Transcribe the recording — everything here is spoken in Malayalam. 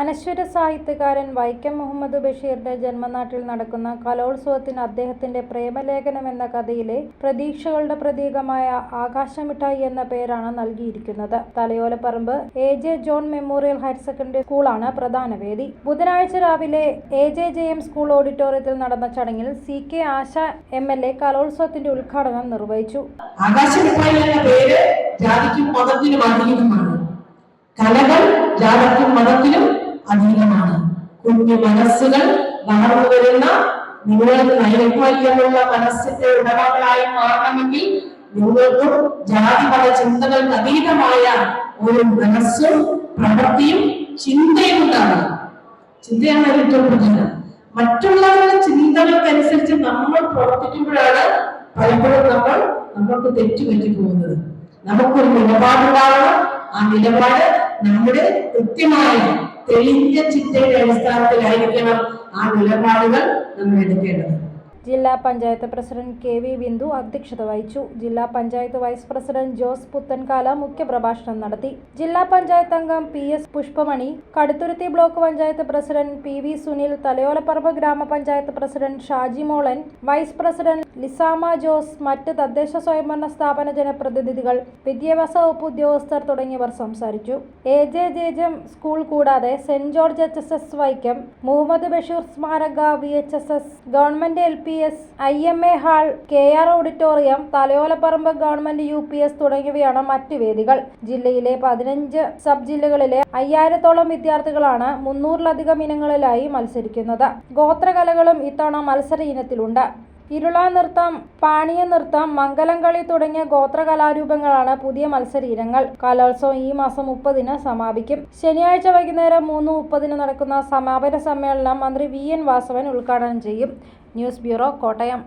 അനശ്വര സാഹിത്യകാരൻ വൈക്കം മുഹമ്മദ് ബഷീറിന്റെ ജന്മനാട്ടിൽ നടക്കുന്ന കലോത്സവത്തിന് അദ്ദേഹത്തിന്റെ പ്രേമലേഖനം എന്ന കഥയിലെ പ്രതീക്ഷകളുടെ പ്രതീകമായ ആകാശമിഠായി എന്ന പേരാണ് നൽകിയിരിക്കുന്നത്. Thalayolaparambu A J John memorial higher secondary സ്കൂളാണ് പ്രധാന വേദി. ബുധനാഴ്ച രാവിലെ A J J M school ഓഡിറ്റോറിയത്തിൽ നടന്ന ചടങ്ങിൽ C K Asha M L A കലോത്സവത്തിന്റെ ഉദ്ഘാടനം നിർവഹിച്ചു. ആകാശമിഠായി എന്ന പേര് ജാതിക്കും മതത്തിനും കലകൾ ജാതിക്കും മതത്തിനും അതീതമാണ് കുഞ്ഞു മനസ്സുകൾ വളർന്നു വരുന്ന നിങ്ങൾക്ക് നൈരന്മാര്യമുള്ള മനസ്സിന്റെ ഉടമകളായി മാറണമെങ്കിൽ നിങ്ങൾക്കും ജാതിപര ചിന്തകൾക്ക് അതീതമായ ഒരു മനസ്സും പ്രവൃത്തിയും ചിന്തയും ഉണ്ടാകണം ചിന്തയാണ് ഏറ്റവും പ്രധാനം. മറ്റുള്ളവരുടെ ചിന്തകൾക്കനുസരിച്ച് നമ്മൾ പ്രവർത്തിക്കുമ്പോഴാണ് പലപ്പോഴും നമ്മൾ നമ്മൾക്ക് തെറ്റുപറ്റി പോകുന്നത്. നമുക്കൊരു നിലപാടുണ്ടാവണം. ആ നിലപാട് നമ്മുടെ കൃത്യമായ തെളിഞ്ഞ ചിന്തയുടെ അടിസ്ഥാനത്തിലായിരിക്കണം ആ നിലപാടുകൾ നമ്മൾ എടുക്കേണ്ടത്. ജില്ലാ panchayat president K V Bindu അധ്യക്ഷത വഹിച്ചു. ജില്ലാ പഞ്ചായത്ത് വൈസ് പ്രസിഡന്റ് ജോസ് പുത്തൻകാല മുഖ്യപ്രഭാഷണം നടത്തി. ജില്ലാ പഞ്ചായത്ത് അംഗം P S Pushpamani Kaduthuruthy block panchayat president P V Sunil Thalayolaparambu ഗ്രാമപഞ്ചായത്ത് president Shaji Molan vice president Lisamma Jose മറ്റ് തദ്ദേശ സ്വയംഭരണ സ്ഥാപന ജനപ്രതിനിധികൾ വിദ്യാഭ്യാസ വകുപ്പ് ഉദ്യോഗസ്ഥർ തുടങ്ങിയവർ സംസാരിച്ചു. A J J J school കൂടാതെ saint George H S S Vaikom Muhammad Basheer സ്മാരക V H S S government L P S I M A hall K R auditorium Thalayolaparambu government U P S തുടങ്ങിയവയാണ് മറ്റു വേദികൾ. ജില്ലയിലെ പതിനഞ്ച് സബ് ജില്ലകളിലെ അയ്യായിരത്തോളം വിദ്യാർത്ഥികളാണ് മുന്നൂറിലധികം ഇനങ്ങളിലായി മത്സരിക്കുന്നത്. ഗോത്രകലകളും ഇത്തവണ മത്സര ഇനത്തിലുണ്ട്. ഇരുള നൃത്തം പാണിയ നൃത്തം മംഗലം തുടങ്ങിയ ഗോത്ര കലാരൂപങ്ങളാണ് പുതിയ മത്സര ഇനങ്ങൾ കലോത്സവം ഈ മാസം മുപ്പതിന് സമാപിക്കും. ശനിയാഴ്ച വൈകുന്നേരം മൂന്ന് മുപ്പതിന് നടക്കുന്ന സമാപന സമ്മേളനം മന്ത്രി വി എൻ വാസവൻ ഉദ്ഘാടനം ചെയ്യും. News bureau Kottayam.